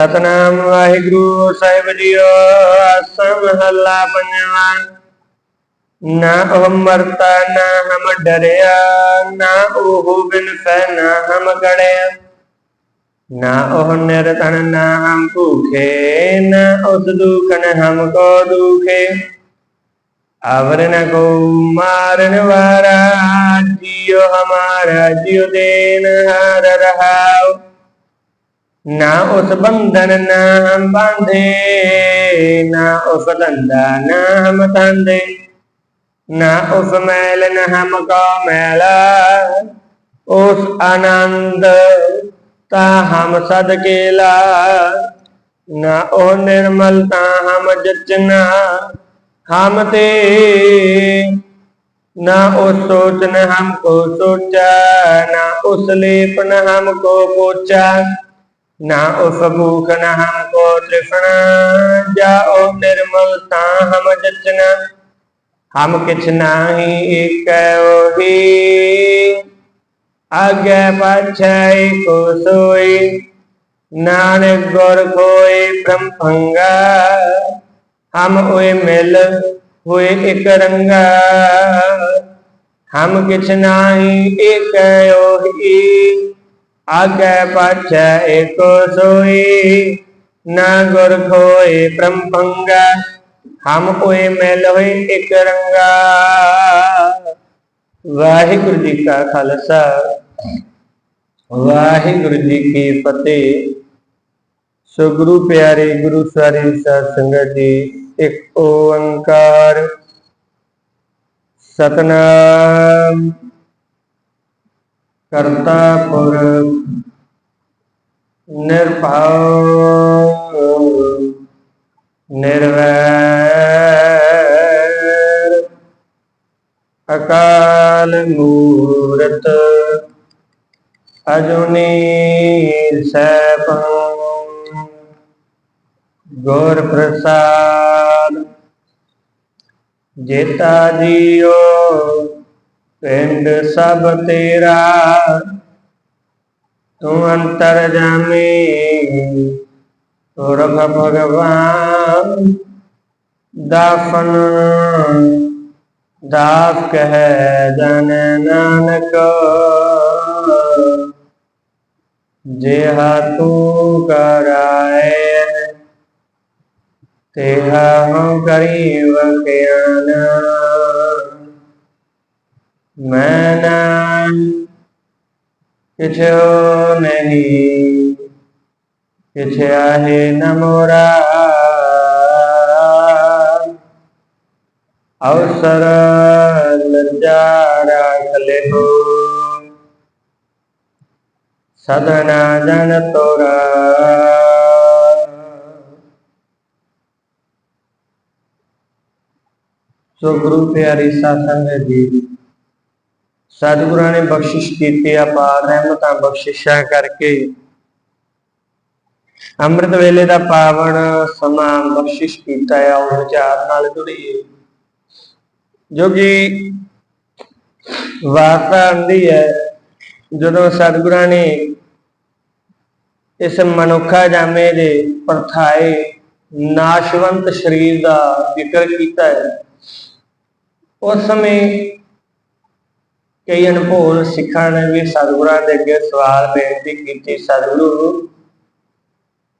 ਸਤਨਾਮ ਵਾਹਿਗੁਰੂ ਸਾਹਿਬ ਜੀਓ ਆਸਮ ਮਹੱਲਾ ਪੰਜਵਾਂ। ਨਾ ਉਹ ਮਰਤਾ, ਨਾ ਹਮ ਡਰਿਆ, ਨਾ ਉਹ ਬਿਨ ਸੈ ਨਾ ਹਮ ਗੜਿਆ। ਨਾ ਉਹ ਨਿਰਤਨ ਨਾ ਹਮ ਭੂਖੇ, ਨਾ ਉਸ ਦੁਖਨ ਹਮ ਕੋ ਦੁਖੇ। ਅਵਰ ਨ ਕੋ ਮਾਰਨ ਵਾਰਾ, ਜਿਉ ਹਮਾਰਾ ਜਿਉ ਦੇਨ ਹਰ ਰਹਾਉ। ਨਾ ਉਸ ਬੰਧਨ ਨਾ ਹਮ ਬਾਂਧੇ, ਨਾ ਉਸ ਧੰਦਾ ਨਾ ਹਮ ਤੰਦੇ। ਨਾ ਉਸ ਮੈਲ ਨਾ ਹਮ ਕਾ ਮੈਲ, ਉਸ ਆਨੰਦ ਤਾ ਹਮ ਸਦ ਕੇਲਾ। ਨਾ ਉਹ ਨਿਰਮਲ ਤਾ ਹਮ ਜਚਨਾ, ਹਮ ਤੇ। ਨਾ ਉਸ ਸੋਚਨ ਹਮ ਕੋ ਸੋਚਾ, ਨਾ ਉਸ ਲੇਪਨ ਹਮ ਕੋ ਪੋਚਾ। ਨਾ ਉਸ ਭੂਖ ਨ ਹਮ ਕੋ ਤ੍ਰਿਸ਼ਨਾ ਜਾਉ ਨਿਰਮਲ ਤਾਂ ਹਮ ਜਚਨਾ। ਹਮ ਕਿਛ ਨਾਹੀ ਏਕੈ ਉਹੀ। ਅਗੇ ਪਛੈ ਕੋ ਸੋਈ। ਨਾਨਕ ਗੁਰ ਕੋਈ ਬ੍ਰਹਮ ਭੰਗਾ। ਹਮ ਹੋਏ ਮਿਲ ਹੋਏ ਇਕ ਰੰਗਾ। ਹਮ ਕਿਛ ਨਾਹੀ ਏਕੈ ਉਹੀ। ਆਗੇ ਪਾਛੈ ਏਕੋ ਸੋਈ, ਨਾ ਗੁਰ ਖੋਏ ਪ੍ਰੰਪੰਗਾ ਹਮ ਹੋਏ ਮਿਲ ਹੋਏ ਇਕ ਰੰਗਾ। ਵਾਹਿਗੁਰੂ ਜੀ ਕਾ ਖਾਲਸਾ, ਵਾਹਿਗੁਰੂ ਜੀ ਕੀ ਫਤਿਹ। ਸੋ ਗੁਰੂ ਪਿਆਰੇ ਗੁਰੂ ਸਾਰੇ ਸਾਧ ਸੰਗਤ ਜੀ, ਇੱਕ ਓੰਕਾਰ। ਸਤਨਾਮ। ਕਰਤਾ ਪੁਰਖ ਨਿਰਭਉ ਨਿਰਵੈਰ ਅਕਾਲ ਮੂਰਤ ਅਜੁਨੀ ਸੈਭੰ ਗੁਰ ਪ੍ਰਸਾਦ ਜੇਤਾ ਜੀਓ ਪਿੰਡ ਸਭ ਤੇਰਾ, ਤੂੰ ਅੰਤਰ ਜਾਮੀ ਤੁਰਖ ਭਗਵਾਨ, ਦਾਫਨ ਦਾਸ ਕਹਿ ਜਨ ਨਾਨਕ। ਜਿਹਾ ਤੂੰ ਕਰਾਏ, ਤੇਹਾ ਹਉ ਕਰੀ ਵਖਿਆਨਾ ਮੈਂ ਕਿਛੋ ਨਹੀਂ, ਕਿਛ ਆਹੇ ਨ ਅਵਸਰ ਲੱਜਾ ਰਾਖ ਲਿਓ ਸਦਨਾ ਜਨ ਤੋਰਾ। ਸੋ ਗੁਰੂ ਪਿਆਰੀ ਸਾਧ ਸੰਗਤ ਜੀ। ਸਤਿਗੁਰਾਂ ਨੇ ਬਖਸ਼ਿਸ਼ ਕੀਤੀ ਆ ਅਪਾਰ ਰਹਿਮਤਾਂ ਬਖਸ਼ਿਸ਼ਾਂ ਕਰਕੇ। ਅੰਮ੍ਰਿਤ ਵੇਲੇ ਦਾ ਪਾਵਨ ਸਮਾਂ ਬਖਸ਼ਿਸ਼ ਕੀਤਾ ਆ, ਉਹ ਵਿਚਾਰ ਨਾਲ ਜੁੜੀਏ। ਜੋ ਕਿ ਵਾਰਤਾ ਆਂਦੀ ਹੈ, ਜਦੋਂ ਸਤਿਗੁਰਾਂ ਨੇ ਇਸ ਮਨੁੱਖਾ ਜਾਮੇ ਦੇ ਪਰਥਾਏ ਨਾਸ਼ਵੰਤ ਸਰੀਰ ਦਾ ਜ਼ਿਕਰ ਕੀਤਾ ਹੈ, ਉਸ ਸਮੇਂ ਕਈ ਅਨਭੋਲ ਸਿੱਖਾਂ ਨੇ ਵੀ ਸਤਿਗੁਰਾਂ ਦੇ ਅੱਗੇ ਸਵਾਲ ਬੇਨਤੀ ਕੀਤੀ, ਸਤਿਗੁਰੂ,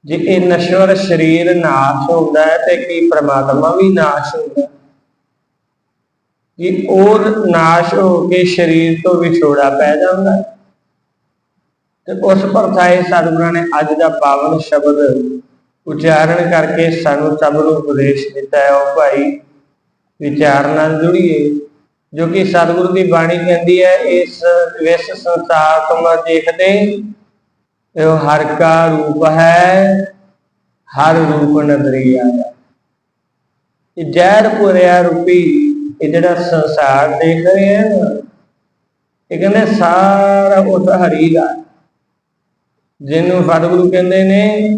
ਜੇ ਇਹ ਨਸ਼ਵਰ ਸਰੀਰ ਨਾਸ਼ ਹੁੰਦਾ ਹੈ ਤੇ ਕੀ ਪ੍ਰਮਾਤਮਾ ਵੀ ਨਾਸ਼ ਹੁੰਦਾ? ਕਿ ਉਹ ਨਾਸ਼ ਹੋ ਕੇ ਸਰੀਰ ਤੋਂ ਵਿਛੋੜਾ ਪੈ ਜਾਂਦਾ ਹੈ, ਤੇ ਉਸ ਪਰਥਾਏ ਸਤਿਗੁਰਾਂ ਨੇ ਅੱਜ ਦਾ ਪਾਵਨ ਸ਼ਬਦ ਉਚਾਰਨ ਕਰਕੇ ਸਾਨੂੰ ਸਭ ਨੂੰ ਉਪਦੇਸ਼ ਦਿੱਤਾ ਹੈ। ਉਹ ਭਾਈ ਵਿਚਾਰ ਨਾਲ ਜੁੜੀਏ। ਜੋ ਕਿ ਸਤਿਗੁਰੂ ਦੀ ਬਾਣੀ ਕਹਿੰਦੀ ਹੈ, ਇਸ ਵਿਸ ਸੰਸਾਰ ਤੋਂ ਦੇਖਦੇ ਇਹ ਹਰ ਕਾ ਰੂਪ ਹੈ, ਹਰ ਰੂਪ ਨਦਰੀ ਇਹ ਜ਼ਹਿਰ ਪੁਰਿਆ ਰੂਪੀ ਇਹ ਜਿਹੜਾ ਸੰਸਾਰ ਦੇਖ ਰਹੇ ਆ ਇਹ ਕਹਿੰਦੇ ਸਾਰਾ ਉਸ ਹਰੀ ਦਾ ਜਿਹਨੂੰ ਸਤਿਗੁਰੂ ਕਹਿੰਦੇ ਨੇ,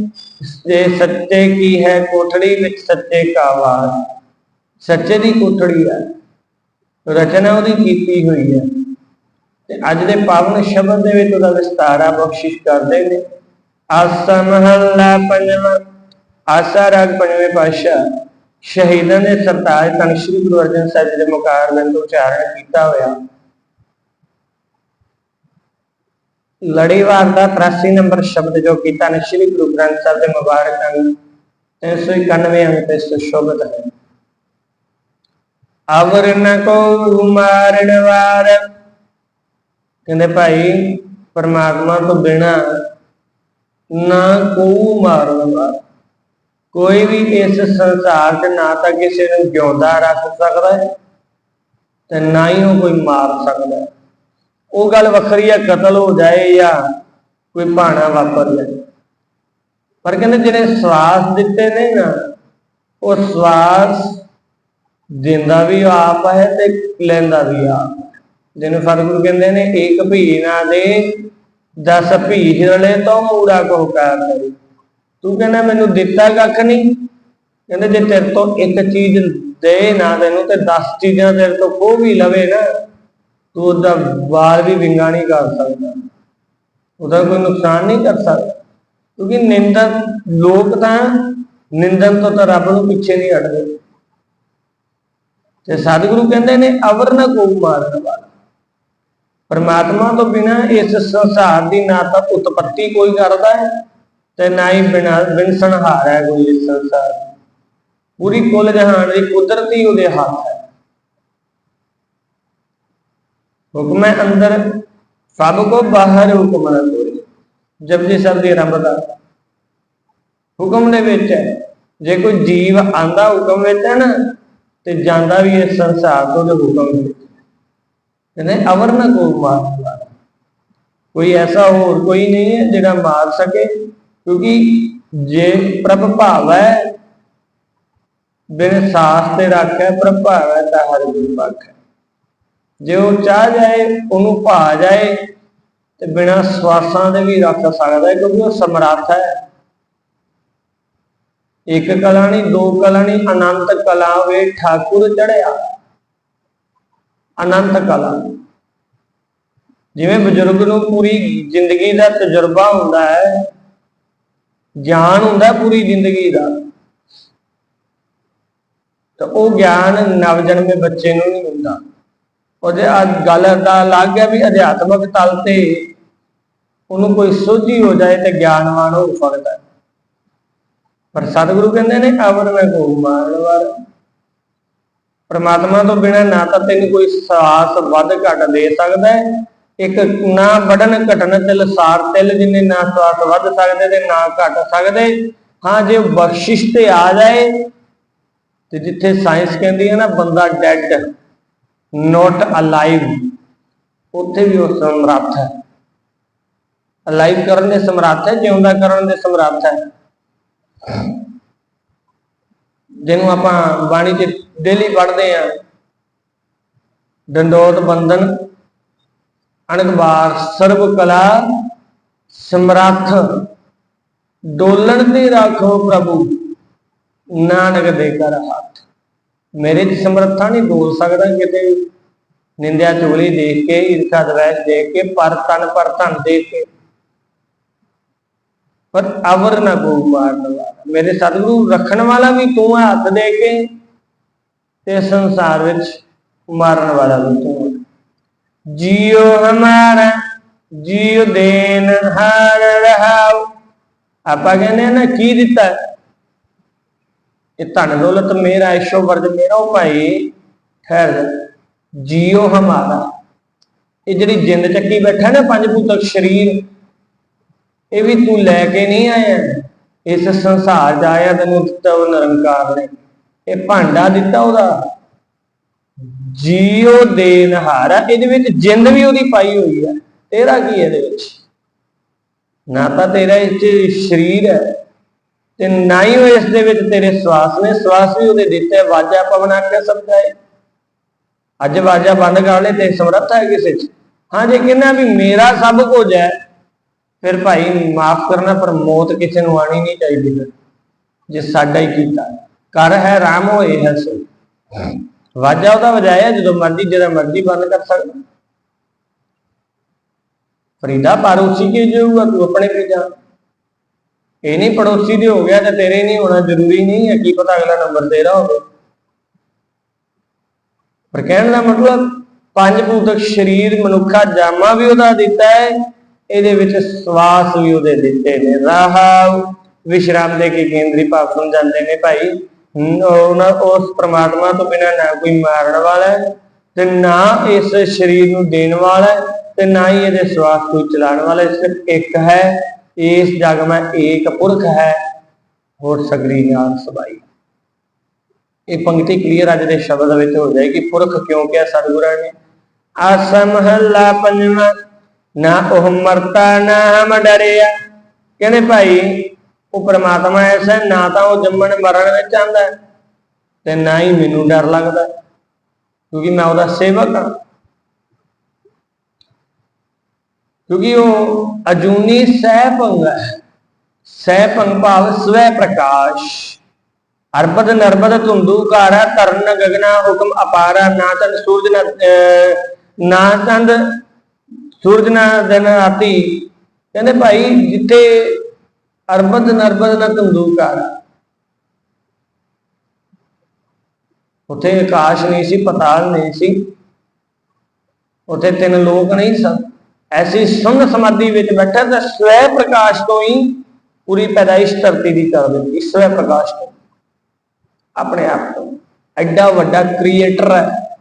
ਜੇ ਸੱਚੇ ਕੀ ਹੈ ਕੋਠੜੀ ਵਿੱਚ ਸੱਚੇ ਕਾ ਵਾਸ ਸੱਚੇ ਦੀ ਕੋਠੜੀ ਹੈ। ਰਚਨਾ ਉਹਦੀ ਕੀਤੀ ਹੋਈ ਹੈ। ਤੇ ਅੱਜ ਦੇ ਪਾਵਨ ਸ਼ਬਦ ਦੇ ਵਿੱਚ ਉਹਦਾ ਵਿਸਤਾਰਾ ਬਖਸ਼ਿਸ਼ ਕਰਦੇ ਨੇ। ਆਸਾ ਮਹੱਲਾ ਪੰਜਵਾਂ, ਆਸਾ ਰਾਗ ਪੰਜਵੇਂ ਪਾਤਸ਼ਾਹ। ਸ਼ਹੀਦਾਂ ਦੇ ਸਰਤਾਜ ਤਨ ਸ੍ਰੀ ਗੁਰੂ ਅਰਜਨ ਸਾਹਿਬ ਜੀ ਦੇ ਮੁਕਾਰ ਬਿੰਦ ਉਚਾਰਨ ਕੀਤਾ ਹੋਇਆ। ਲੜੀਵਾਰ ਦਾ 83 ਨੰਬਰ ਸ਼ਬਦ ਜੋ ਕੀਤਾ ਨੇ, ਸ੍ਰੀ ਗੁਰੂ ਗ੍ਰੰਥ ਸਾਹਿਬ ਦੇ ਮੁਬਾਰਕ ਅੰਗ 391 ਅੰਗ ਤੇ ਸੁਸ਼ੋਭਿਤ ਹੈ। ਅਵਰ ਨ ਕੋ ਮਾਰਨ ਵਾਰ। ਕਹਿੰਦੇ ਭਾਈ, ਪਰਮਾਤਮਾ ਤੋਂ ਬਿਨਾ ਨਾ ਕੋ ਮਾਰਨ ਵਾਰ ਕੋਈ ਵੀ ਇਸ ਸੰਸਾਰ 'ਚ ਨਾ ਤਾਂ ਕਿਸੇ ਨੂੰ ਜਿਉਂਦਾ ਰੱਖ ਸਕਦਾ ਹੈ ਤੇ ਨਾ ਹੀ ਉਹ ਕੋਈ ਮਾਰ ਸਕਦਾ ਹੈ। ਉਹ ਗੱਲ ਵੱਖਰੀ ਆ ਕਤਲ ਹੋ ਜਾਏ ਜਾਂ ਕੋਈ ਭਾਣਾ ਵਾਪਰ ਜਾਏ। ਪਰ ਕਹਿੰਦੇ ਜਿਹੜੇ ਸਵਾਸ ਦਿੱਤੇ ਨੇ ਨਾ, ਉਹ ਸਵਾਸ ਦਿੰਦਾ ਵੀ ਆਪ ਹੈ ਤੇ ਲੈਂਦਾ ਵੀ ਆਪ ਜਿਹਨੂੰ ਸਤਿਗੁਰੂ ਕਹਿੰਦੇ ਨੇ, ਇੱਕ ਭੀ ਨਾ ਦੇ 10 ਭੀ ਹਿਰਲੇ ਤੋਂ ਮੂੜਾ ਕੋ ਕਰ ਕਰੀ। ਤੂੰ ਕਹਿੰਦਾ, ਮੈਨੂੰ ਦਿੱਤਾ ਕੱਖ ਨਹੀਂ ਕਹਿੰਦੇ, ਜੇ ਤੇਰੇ ਤੋਂ ਇੱਕ ਚੀਜ਼ ਦੇ ਨਾ ਤੈਨੂੰ ਤੇ 10 ਚੀਜ਼ਾਂ ਤੇਰੇ ਤੋਂ ਖੋ ਵੀ ਲਵੇ ਨਾ, ਤੂੰ ਉਹਦਾ ਵਾਲ ਵੀ ਵਿੰਗਾ ਨਹੀਂ ਕਰ ਸਕਦਾ। ਉਹਦਾ ਕੋਈ ਨੁਕਸਾਨ ਨਹੀਂ ਕਰ ਸਕਦਾ। ਕਿਉਂਕਿ ਨਿੰਦਨ ਲੋਕ ਤਾਂ ਨਿੰਦਨ ਤੋਂ ਤਾਂ ਰੱਬ ਨੂੰ ਪਿੱਛੇ ਨਹੀਂ ਹਟਦੇ। ਤੇ ਸਤਿਗੁਰੂ ਕਹਿੰਦੇ ਨੇ, ਅਵਰ ਨਾ ਕੋ ਮਾਰਨ ਵਾਲਾ। ਪਰਮਾਤਮਾ ਤੋਂ ਬਿਨਾ ਇਸ ਸੰਸਾਰ ਦੀ ਨਾ ਤਾਂ ਉਤਪਤੀ ਕੋਈ ਕਰਦਾ ਹੈ ਤੇ ਨਾ ਹੀ ਬਿਨਾ ਬਿਨ ਹੈ ਕੋਈ ਇਸ ਸੰਸਾਰ ਪੂਰੀ ਕੁੱਲ ਜਹਾਨ ਦੀ ਕੁਦਰਤੀ ਉਹਦੇ ਹੱਥ ਹੈ। ਹੁਕਮ ਹੈ ਅੰਦਰ, ਸਭ ਕੋ ਬਾਹਰ ਹੁਕਮ ਨਾ ਕੋਈ ਜਪਜੀ ਸਾਹਿਬ ਦੀ ਆਰੰਭਤਾ ਹੁਕਮ ਦੇ ਵਿੱਚ ਹੈ। ਜੇ ਕੋਈ ਜੀਵ ਆਂਦਾ ਹੁਕਮ ਵਿੱਚ ਹੈ ਨਾ ਤੇ ਜਾਂਦਾ ਵੀ ਇਸ ਸੰਸਾਰ ਤੋਂ ਦੇ ਹੁਕਮ ਕਹਿੰਦੇ ਅਵਰ ਨਾ ਕੋ ਮਾਰ ਕੋਈ ਐਸਾ ਹੋਰ ਕੋਈ ਨਹੀਂ ਹੈ ਜਿਹੜਾ ਮਾਰ ਸਕੇ, ਕਿਉਂਕਿ ਜੇ ਪ੍ਰਭ ਭਾਵ ਹੈ ਬਿਨ ਸਾਸ ਤੇ ਰੱਖੈ, ਪ੍ਰਭ ਭਾਵ ਹੈ ਤਾਂ ਹਰ ਗੁਰੂ ਪੱਖ। ਹੈ ਜੇ ਉਹ ਚਾਹ ਜਾਏ, ਉਹਨੂੰ ਭਾ ਜਾਏ, ਤੇ ਬਿਨਾ ਸਵਾਸਾਂ ਦੇ ਵੀ ਰੱਖ ਸਕਦਾ ਹੈ, ਕਿਉਂਕਿ ਉਹ ਸਮਰੱਥ ਹੈ। ਇੱਕ ਕਲਾ ਨਹੀਂ ਦੋ ਕਲਾ ਨਹੀਂ ਅਨੰਤ ਕਲਾ ਵੇ ਠਾਕੁਰ ਚੜਿਆ ਅਨੰਤ ਕਲਾ। ਜਿਵੇਂ ਬਜ਼ੁਰਗ ਨੂੰ ਪੂਰੀ ਜ਼ਿੰਦਗੀ ਦਾ ਤਜਰਬਾ ਹੁੰਦਾ ਹੈ, ਗਿਆਨ ਹੁੰਦਾ ਪੂਰੀ ਜ਼ਿੰਦਗੀ ਦਾ। ਤਾਂ ਉਹ ਗਿਆਨ ਨਵਜਨਮੇ ਬੱਚੇ ਨੂੰ ਨਹੀਂ ਹੁੰਦਾ। ਉਹਦੇ ਆ ਗੱਲ ਦਾ ਅਲੱਗ ਹੈ ਵੀ ਅਧਿਆਤਮਕ ਤਲ ਤੇ ਉਹਨੂੰ ਕੋਈ ਸੋਝੀ ਹੋ ਜਾਏ ਤੇ ਗਿਆਨਵਾਨ ਹੋ ਸਕਦਾ ਹੈ। ਪਰ ਸਤਿਗੁਰੂ ਕਹਿੰਦੇ ਨੇ, ਅਵਰ ਮੈਂ ਕੋ ਮਾਰਨ ਪਰਮਾਤਮਾ ਤੋਂ ਬਿਨਾ ਨਾ ਤਾਂ ਤੈਨੂੰ ਕੋਈ ਸਾਸ ਵੱਧ ਘਟ ਦੇ ਸਕਦਾ ਹੈ। ਇੱਕ ਨਾ ਵੱਡਨ ਘਟਨ ਤਿਲ, ਸਾਰ ਤਿਲ ਜਿੰਨੇ ਨਾ ਸਾਸ ਵੱਧ ਸਕਦੇ ਤੇ ਨਾ ਘਟ ਸਕਦੇ। ਹਾਂ, ਜੇ ਬਖਸ਼ਿਸ਼ ਤੇ ਆ ਜਾਏ, ਤੇ ਜਿੱਥੇ ਸਾਇੰਸ ਕਹਿੰਦੀ ਹੈ ਨਾ, ਬੰਦਾ ਡੈਡ, ਨੋਟ ਅਲਾਈਵ, ਉੱਥੇ ਵੀ ਉਹ ਸਮਰੱਥ ਹੈ। ਅਲਾਈਵ ਕਰਨ ਦੇ ਸਮਰੱਥ ਹੈ, ਜਿਉਂਦਾ ਕਰਨ ਦੇ ਸਮਰੱਥ ਹੈ। ਜਿਹਨੂੰ ਆਪਾਂ ਬਾਣੀ 'ਚ ਡੇਲੀ ਪੜ੍ਹਦੇ ਆ ਡੰਡੋਤ ਬੰਦਨ ਅਣਗਵਾਰ, ਸਰਬ ਕਲਾ, ਸਮਰੱਥ, ਡੋਲਣ ਤੇ ਰੱਖੋ ਪ੍ਰਭੂ, ਨਾਨਕ ਦੇ ਕਰ ਹੱਥ। ਮੇਰੇ ਚ ਸਮਰੱਥਾ ਨਹੀਂ ਡੋਲ ਸਕਦਾ ਕਿਤੇ। ਨਿੰਦਿਆ ਚੋਲੀ ਦੇਖ ਕੇ, ਈਰਖਾ ਦਵੈਸ਼ ਦੇਖ ਕੇ, ਪਰ ਤਨ ਪਰ ਧਨ ਦੇਖ ਕੇ। ਪਰ ਅਵਰ ਨਾ ਕੋ ਮਾਰਨ ਵਾਲਾ। ਮੇਰੇ ਸਤਿਗੁਰੂ ਰੱਖਣ ਵਾਲਾ ਵੀ ਤੂੰ ਹੈ, ਹੱਥ ਦੇ ਕੇ ਤੇ ਸੰਸਾਰ ਵਿੱਚ ਮਾਰਨ ਵਾਲਾ ਵੀ ਤੂੰ ਹੈ। ਜੀਉ ਹਮਾਰਾ, ਜੀਉ ਦੇਨ ਹਾਰ ਰਹਾਉ। ਆਪਾਂ ਕਹਿੰਦੇ ਆ ਨਾ, ਕੀ ਦਿੱਤਾ? ਇਹ ਧਨ ਦੌਲਤ ਮੇਰਾ ਐਸ਼ੋ ਵਰਜ ਮੇਰਾ ਉਹ ਭਾਈ ਠਹਿਰ ਜਾ ਜੀਉ ਹਮਾਰਾ। ਇਹ ਜਿਹੜੀ ਜਿੰਦ ਚੱਕੀ ਬੈਠਾ ਨਾ, ਪੰਜ ਭੂਤਕ ਸਰੀਰ ਇਹ ਵੀ ਤੂੰ ਲੈ ਕੇ ਨਹੀਂ ਆਇਆ। ਇਸ ਸੰਸਾਰ ਚ ਆਇਆ, ਤੈਨੂੰ ਦਿੱਤਾ ਉਹ ਨਿਰੰਕਾਰ ਨੇ। ਇਹ ਭਾਂਡਾ ਦਿੱਤਾ ਉਹਦਾ। ਜੀਉ ਦੇਨਹਾਰਾ ਇਹਦੇ ਵਿੱਚ ਜਿੰਦ ਵੀ ਉਹਦੀ ਪਾਈ ਹੋਈ ਹੈ। ਤੇਰਾ ਕੀ ਹੈ ਇਹਦੇ ਵਿੱਚ? ਨਾ ਤਾਂ ਤੇਰਾ ਇਹ 'ਚ ਸਰੀਰ ਹੈ, ਤੇ ਨਾ ਹੀ ਉਹ ਇਸ ਦੇ ਵਿੱਚ ਤੇਰੇ ਸਵਾਸ ਨੇ। ਸਵਾਸ ਵੀ ਉਹਦੇ ਦਿੱਤੇ, ਵਾਜਾ ਪਵਨਾ ਕੇ ਸਮਝਾਏ ਅੱਜ ਵਾਜਾ ਬੰਦ ਕਰ ਲੈ ਤੇ ਸਮਰੱਥ ਹੈ ਕਿਸੇ ਚ। ਹਾਂ, ਜੇ ਕਹਿੰਦਾ ਵੀ ਮੇਰਾ ਸਭ ਕੁਝ ਹੈ ਫਿਰ ਭਾਈ ਮਾਫ ਕਰਨਾ ਪਰ ਮੌਤ ਕਿਸੇ ਨੂੰ ਆਣੀ ਨਹੀਂ ਚਾਹੀਦੀ ਫਿਰ, ਜੇ ਸਾਡਾ ਹੀ ਕੀਤਾ। ਕਰ ਹੈ ਰਾਮ ਹੋਏ ਹੈ ਸੋ। ਵਾਜਾ ਉਹਦਾ ਵਜਾਇਆ ਜਦੋਂ ਮਰਜ਼ੀ ਜਿਹੜਾ ਮਰਜ਼ੀ ਬੰਦ ਕਰ ਸਕਦਾ। ਫਰੀਦਾ ਪਰ ਕੇ ਜਾਊਗਾ ਤੂੰ ਆਪਣੇ ਕੇ ਜਾ। ਇਹ ਨਹੀਂ ਪੜੋਸੀ ਦੇ ਹੋ ਗਿਆ ਤੇ ਤੇਰੇ ਨਹੀਂ ਹੋਣਾ ਜ਼ਰੂਰੀ ਨਹੀਂ ਹੈ ਕੀ ਪਤਾ ਅਗਲਾ ਨੰਬਰ ਤੇਰਾ ਹੋਵੇ। ਪਰ ਕਹਿਣ ਦਾ ਮਤਲਬ ਪੰਜ ਭੂਤਕ ਸਰੀਰ ਮਨੁੱਖਾ ਜਾਮਾ ਵੀ ਉਹਦਾ ਦਿੱਤਾ ਹੈ ਇਹਦੇ ਵਿੱਚ ਸਵਾਸ ਵੀ ਉਹਦੇ ਦਿੱਤੇ ਨੇ। ਰਾਹ ਵਿਸ਼ਰਾਮ ਦੇ ਕੇ ਕੇਂਦਰੀ ਭਾਵ ਸਮਝਾਉਂਦੇ ਨੇ ਭਾਈ। ਉਹਨਾਂ, ਉਸ ਪ੍ਰਮਾਤਮਾ ਤੋਂ ਬਿਨਾ ਨਾ ਕੋਈ ਮਾਰਨ ਵਾਲਾ ਤੇ ਨਾ ਇਸ ਸਰੀਰ ਨੂੰ ਦੇਣ ਵਾਲਾ ਤੇ ਨਾ ਹੀ ਇਹਦੇ ਸਵਾਸ ਕੋਈ ਚਲਾਉਣ ਵਾਲਾ ਸਿਰਫ ਇੱਕ ਹੈ, ਇਸ ਜਗ ਮੈਂ ਏਕ ਪੁਰਖ ਹੈ, ਹੋਰ ਸਗਰੀ ਨਾਲ ਸਬਾਈ। ਇਹ ਪੰਕਤੀ ਕਲੀਅਰ ਅੱਜ ਦੇ ਸ਼ਬਦ ਵਿੱਚ ਹੋ ਜਾਏਗੀ ਪੁਰਖ ਕਿਉਂ ਕਿਹਾ, ਸਤਿਗੁਰਾਂ ਨੇ? ਆਸਮ ਹੱਲਾ ਪੰਜਵਾਂ ਨਾ ਉਹ ਮਰਤਾ ਨਾ ਹਮ ਡਰਿਆ। ਕਹਿੰਦੇ ਭਾਈ ਉਹ ਪ੍ਰਮਾਤਮਾ ਐਸਾ ਨਾ ਤਾਂ ਉਹ ਜੰਮਣ ਮਰਨ ਵਿੱਚ ਆਂਦਾ ਤੇ ਨਾ ਹੀ ਮੈਨੂੰ ਡਰ ਲੱਗਦਾ ਕਿਉਂਕਿ ਮੈਂ ਉਹਦਾ ਸੇਵਕ ਹਾਂ। ਕਿਉਂਕਿ ਉਹ ਅਜੂਨੀ ਸਹਿ ਭੰਗ ਹੈ ਸਹਿ ਭੰਗ ਭਾਵ ਸਵੈ ਪ੍ਰਕਾਸ਼। ਅਰਬਦ ਨਰਬਦ ਧੁੰਦੂਕਾਰਾ ਤਰਨ ਗਗਨਾ ਹੁਕਮ ਅਪਾਰਾ ਨਾ ਤਨ ਸੂਰਜ ਅਹ, ਨਾ ਚੰਦ ਸੂਰਜ ਨਾ ਦਿਨ ਆਤੀ। ਕਹਿੰਦੇ ਭਾਈ, ਜਿੱਥੇ ਅਰਬਦ ਨਰਬਦ ਨਾ ਧੁੰਦੂਕਾਰਾ ਉੱਥੇ ਆਕਾਸ਼ ਨਹੀਂ ਸੀ, ਪਤਾਲ ਨਹੀਂ ਸੀ। ਉੱਥੇ ਤਿੰਨ ਲੋਕ ਨਹੀਂ ਸਨ। ਐਸੀ ਸੁੰਨ ਸਮਾਧੀ ਵਿੱਚ ਬੈਠਾ ਤਾਂ ਸਵੈ ਪ੍ਰਕਾਸ਼ ਤੋਂ ਹੀ ਪੂਰੀ ਪੈਦਾਇਸ਼ ਧਰਤੀ ਦੀ ਕਰ ਦਿੱਤੀ, ਸਵੈ ਪ੍ਰਕਾਸ਼ ਤੋਂ। ਆਪਣੇ ਆਪ ਤੋਂ। ਐਡਾ ਵੱਡਾ ਕ੍ਰੀਏਟਰ ਹੈ।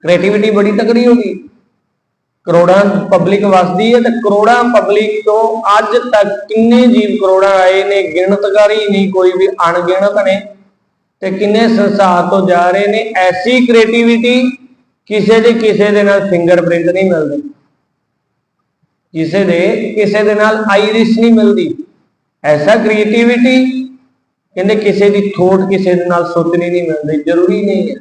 ਕ੍ਰੀਏਟੀਵਿਟੀ ਬੜੀ ਤਕੜੀ ਹੋ ਗਈ। ਕਰੋੜਾਂ ਪਬਲਿਕ ਵਸਦੀ ਹੈ ਤੇ ਕਰੋੜਾਂ ਪਬਲਿਕ ਤੋਂ ਅੱਜ ਤੱਕ ਕਿੰਨੇ ਜੀਵ ਕਰੋੜਾਂ ਆਏ ਨੇ, ਗਿਣਤਕਾਰੀ ਨਹੀਂ, ਕੋਈ ਵੀ ਅਣਗਿਣਤ ਨੇ ਤੇ ਕਿੰਨੇ ਸੰਸਾਰ ਤੋਂ ਜਾ ਰਹੇ ਨੇ, ਐਸੀ ਕ੍ਰੀਏਟੀਵਿਟੀ ਕਿਸੇ ਦੇ ਕਿਸੇ ਦੇ ਨਾਲ ਫਿੰਗਰਪ੍ਰਿੰਟ ਨਹੀਂ ਮਿਲਦੀ। ਕਿਸੇ ਦੇ ਕਿਸੇ ਦੇ ਨਾਲ ਆਈਰਿਸ ਨਹੀਂ ਮਿਲਦੀ। ਐਸਾ ਕ੍ਰੀਏਟੀਵਿਟੀ ਕਹਿੰਦੇ ਕਿਸੇ ਦੀ ਥੋਟ ਕਿਸੇ ਦੇ ਨਾਲ ਸੋਚਣੀ ਨਹੀਂ ਮਿਲਦੀ, ਜ਼ਰੂਰੀ ਨਹੀਂ ਹੈ।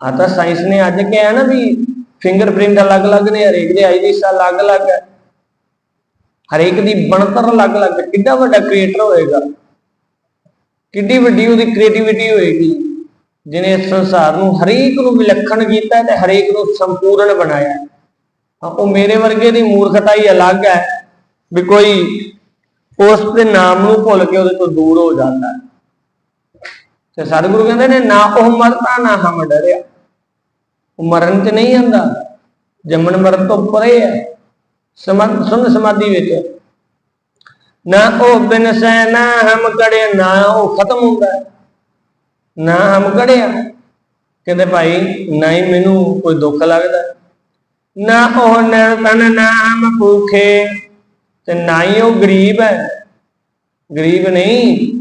ਆ ਤਾਂ ਸਾਇੰਸ ਨੇ ਅੱਜ ਕਿਹਾ ਨਾ ਵੀ ਫਿੰਗਰਪ੍ਰਿੰਟ ਅਲੱਗ-ਅਲੱਗ ਨੇ ਹਰੇਕ ਦੇ ਆਈਰਿਸ ਅਲੱਗ-ਅਲੱਗ ਹੈ। ਹਰੇਕ ਦੀ ਬਣਤਰ ਅਲੱਗ-ਅਲੱਗ ਹੈ ਕਿੰਨਾ ਵੱਡਾ ਕ੍ਰੀਏਟਰ ਹੋਏਗਾ। ਕਿੰਨੀ ਵੱਡੀ ਉਹਦੀ ਕ੍ਰੀਏਟੀਵਿਟੀ ਹੋਏਗੀ। ਜਿਹਨੇ ਇਸ ਸੰਸਾਰ ਨੂੰ ਹਰੇਕ ਨੂੰ ਵਿਲੱਖਣ ਕੀਤਾ ਤੇ ਹਰੇਕ ਨੂੰ ਸੰਪੂਰਨ ਬਣਾਇਆ। ਹਾਂ, ਉਹ ਮੇਰੇ ਵਰਗੇ ਦੀ ਮੂਰਖਤਾ ਹੀ ਅਲੱਗ ਹੈ ਵੀ ਕੋਈ ਉਸ ਦੇ ਨਾਮ ਨੂੰ ਭੁੱਲ ਕੇ ਉਹਦੇ ਤੋਂ ਦੂਰ ਹੋ ਜਾਂਦਾ ਹੈ। ਤੇ ਸਤਿਗੁਰੂ ਕਹਿੰਦੇ ਨੇ, ਨਾ ਉਹ ਮਰਤਾ ਨਾ ਹਮ ਡਰਿਆ। ਉਹ ਮਰਨ ਤੇ ਨਹੀਂ ਆਂਦਾ ਜੰਮਣ ਮਰਨ ਤੋਂ ਪਰੇ ਹੈ। ਸਮਨ ਸੁਨ ਸਮਾਧੀ ਵਿੱਚ ਨਾ ਉਹ ਬਿਨਸੈ ਨਾ ਹਮ ਕੜੇ ਨਾ ਉਹ ਖਤਮ ਹੁੰਦਾ ਨਾ ਹਮ ਕੜਿਆ। ਕਹਿੰਦੇ ਭਾਈ, ਨਾ ਹੀ ਮੈਨੂੰ ਕੋਈ ਦੁੱਖ ਲੱਗਦਾ ਨਾ ਉਹ ਨਿਰਤਨ ਨਾ ਹਮ ਭੂਖੇ। ਤੇ ਨਾ ਹੀ ਉਹ ਗਰੀਬ ਹੈ। ਗਰੀਬ ਨਹੀਂ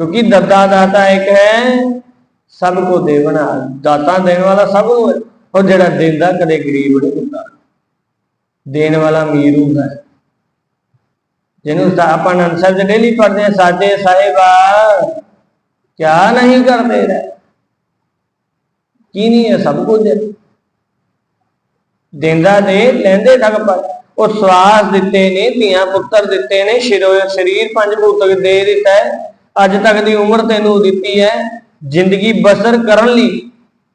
ਕਿਉਂਕਿ ਦੱਦਾ ਦਾਤਾ ਇੱਕ ਹੈ, ਸਭ ਕੋ ਦੇਵਣਾ ਦਾਤਾ ਦੇਣ ਵਾਲਾ ਸਭ ਨੂੰ ਹੈ ਉਹ ਜਿਹੜਾ ਦਿੰਦਾ ਕਦੇ ਗਰੀਬ ਨਹੀਂ ਹੁੰਦਾ। ਦੇਣ ਵਾਲਾ ਅਮੀਰ ਹੁੰਦਾ ਹੈ। ਜਿਹਨੂੰ ਆਪਾਂ ਅਨੰਦ ਸਾਹਿਬ ਦੇ ਡੇਲੀ ਪੜ੍ਹਦੇ ਆ ਸਾਡੇ ਸਾਹਿਬਾ ਕਿਆ ਨਹੀਂ ਕਰਦੇ ਰਹਿ ਕੀ ਨਹੀਂ ਹੈ, ਸਭ ਕੁਝ ਦਿੰਦਾ ਦੇ, ਲੈਂਦੇ ਤੱਕ ਪਰ। ਉਹ ਸਵਾਸ ਦਿੱਤੇ ਨੇ, ਧੀਆਂ ਪੁੱਤਰ ਦਿੱਤੇ ਨੇ ਸਰੀਰ ਪੰਜ ਭੂਤਕ ਦੇ ਦਿੱਤਾ ਹੈ। ਅੱਜ ਤੱਕ ਦੀ ਉਮਰ ਤੈਨੂੰ ਦਿੱਤੀ ਹੈ। ਜ਼ਿੰਦਗੀ ਬਸਰ ਕਰਨ ਲਈ